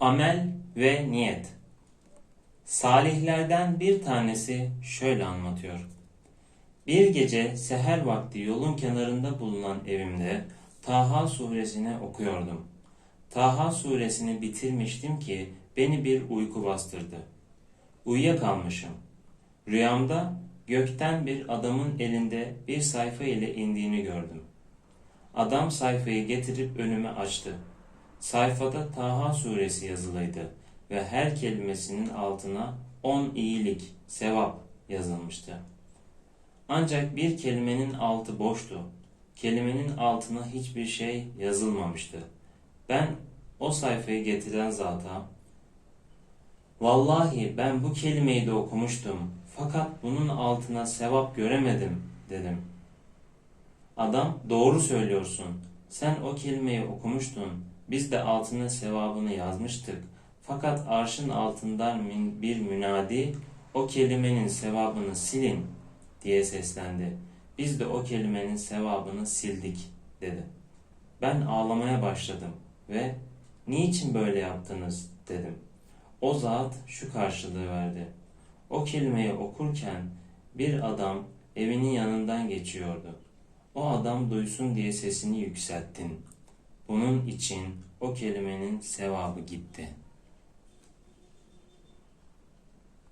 Amel ve niyet. Salihlerden bir tanesi şöyle anlatıyor. Bir gece seher vakti yolun kenarında bulunan evimde Taha suresini okuyordum. Taha suresini bitirmiştim ki beni bir uyku bastırdı. Uyuyakalmışım. Rüyamda gökten bir adamın elinde bir sayfa ile indiğini gördüm. Adam sayfayı getirip önüme açtı. Sayfada Taha suresi yazılıydı ve her kelimesinin altına on iyilik, sevap yazılmıştı. Ancak bir kelimenin altı boştu. Kelimenin altına hiçbir şey yazılmamıştı. Ben o sayfayı getiren zata, Vallahi ben bu kelimeyi de okumuştum fakat bunun altına sevap göremedim dedim. Adam doğru söylüyorsun. Sen o kelimeyi okumuştun. Biz de altına sevabını yazmıştık. Fakat arşın altından bir münadi o kelimenin sevabını silin diye seslendi. Biz de o kelimenin sevabını sildik dedi. Ben ağlamaya başladım ve niçin böyle yaptınız dedim. O zat şu karşılığı verdi. O kelimeyi okurken bir adam evinin yanından geçiyordu. O adam duysun diye sesini yükselttin. Bunun için o kelimenin sevabı gitti.''